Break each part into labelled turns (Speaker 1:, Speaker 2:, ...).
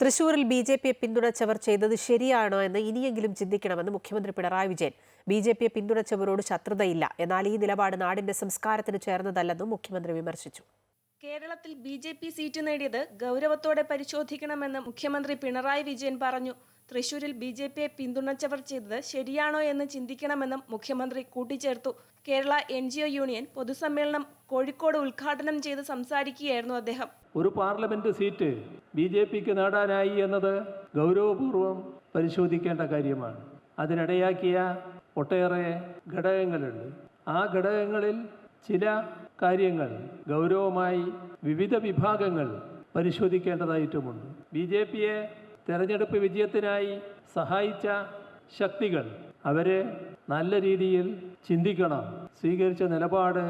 Speaker 1: തൃശൂരിൽ B J പിയെ പിന്തുണച്ചവർ ചെയ്തത് ശരിയാണോ എന്ന് ഇനിയെങ്കിലും ചിന്തിക്കണമെന്ന് മുഖ്യമന്ത്രി പിണറായി വിജയൻ. ബി ജെ പിയെ പിന്തുണച്ചവരോട് ശത്രുതയില്ല. എന്നാൽ ഈ നിലപാട് നാടിന്റെ സംസ്കാരത്തിന് ചേർന്നതല്ലെന്നും മുഖ്യമന്ത്രി വിമർശിച്ചു.
Speaker 2: കേരളത്തിൽ ബി ജെ പി സീറ്റ് നേടിയത് ഗൗരവത്തോടെ പരിശോധിക്കണമെന്ന് മുഖ്യമന്ത്രി പിണറായി വിജയൻ പറഞ്ഞു. തൃശൂരിൽ ബി ജെ പിയെ പിന്തുണച്ചവർ ചെയ്തത് ശരിയാണോ എന്ന് ചിന്തിക്കണമെന്നും മുഖ്യമന്ത്രി കൂട്ടിച്ചേർത്തു. Kerala N G O union പൊതുസമ്മേളനം കോഴിക്കോട് ഉദ്ഘാടനം ചെയ്ത് സംസാരിക്കുകയായിരുന്നു അദ്ദേഹം.
Speaker 3: ഒരു പാർലമെന്റ് സീറ്റ് ബി ജെ പിക്ക് നേടാനായി എന്നത് ഗൗരവപൂർവം പരിശോധിക്കേണ്ട കാര്യമാണ്. അതിനിടയാക്കിയ ഒട്ടേറെ ഘടകങ്ങളുണ്ട്. ആ ഘടകങ്ങളിൽ ചില കാര്യങ്ങൾ ഗൗരവമായി വിവിധ വിഭാഗങ്ങൾ പരിശോധിക്കേണ്ടതായിട്ടുമുണ്ട്. ബി ജെ പിയെ തെരഞ്ഞെടുപ്പ് വിജയത്തിനായി സഹായിച്ച ശക്തികൾ അവരെ നല്ല രീതിയിൽ ചിന്തിക്കണം സ്വീകരിച്ച നിലപാട്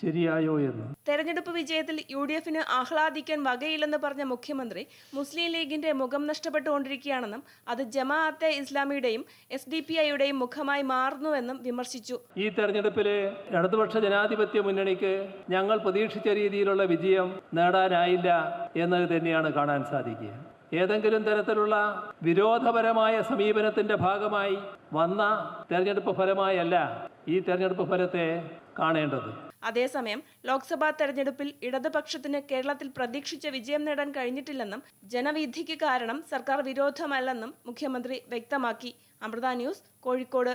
Speaker 3: ശരിയായോ എന്ന്.
Speaker 2: തെരഞ്ഞെടുപ്പ് വിജയത്തിൽ യു ഡി എഫിന് ആഹ്ലാദിക്കാൻ വകയില്ലെന്ന് പറഞ്ഞ മുഖ്യമന്ത്രി മുസ്ലിം ലീഗിന്റെ മുഖം നഷ്ടപ്പെട്ടുകൊണ്ടിരിക്കുകയാണെന്നും അത് ജമാഅത്തെ ഇസ്ലാമിയുടെയും എസ് ഡി പി ഐയുടെയും മുഖമായി മാറുന്നുവെന്നും വിമർശിച്ചു.
Speaker 3: ഈ തെരഞ്ഞെടുപ്പിലെ ഇടതുപക്ഷ ജനാധിപത്യ മുന്നണിക്ക് ഞങ്ങൾ പ്രതീക്ഷിച്ച രീതിയിലുള്ള വിജയം നേടാനായില്ല എന്നത് തന്നെയാണ് കാണാൻ സാധിക്കുക. ഏതെങ്കിലും തരത്തിലുള്ള വിരോധപരമായ സമീപനത്തിന്റെ ഭാഗമായി വന്ന തെരഞ്ഞെടുപ്പ് ഫലമായല്ല ഈ തെരഞ്ഞെടുപ്പ് ഫലത്തെ കാണേണ്ടത്.
Speaker 2: അതേസമയം ലോക്സഭാ തെരഞ്ഞെടുപ്പിൽ ഇടതുപക്ഷത്തിന് കേരളത്തിൽ പ്രതീക്ഷിച്ച വിജയം നേടാൻ കഴിഞ്ഞിട്ടില്ലെന്നും ജനവിധിക്ക് കാരണം സർക്കാർ വിരോധമല്ലെന്നും മുഖ്യമന്ത്രി വ്യക്തമാക്കി. അമൃത ന്യൂസ് കോഴിക്കോട്.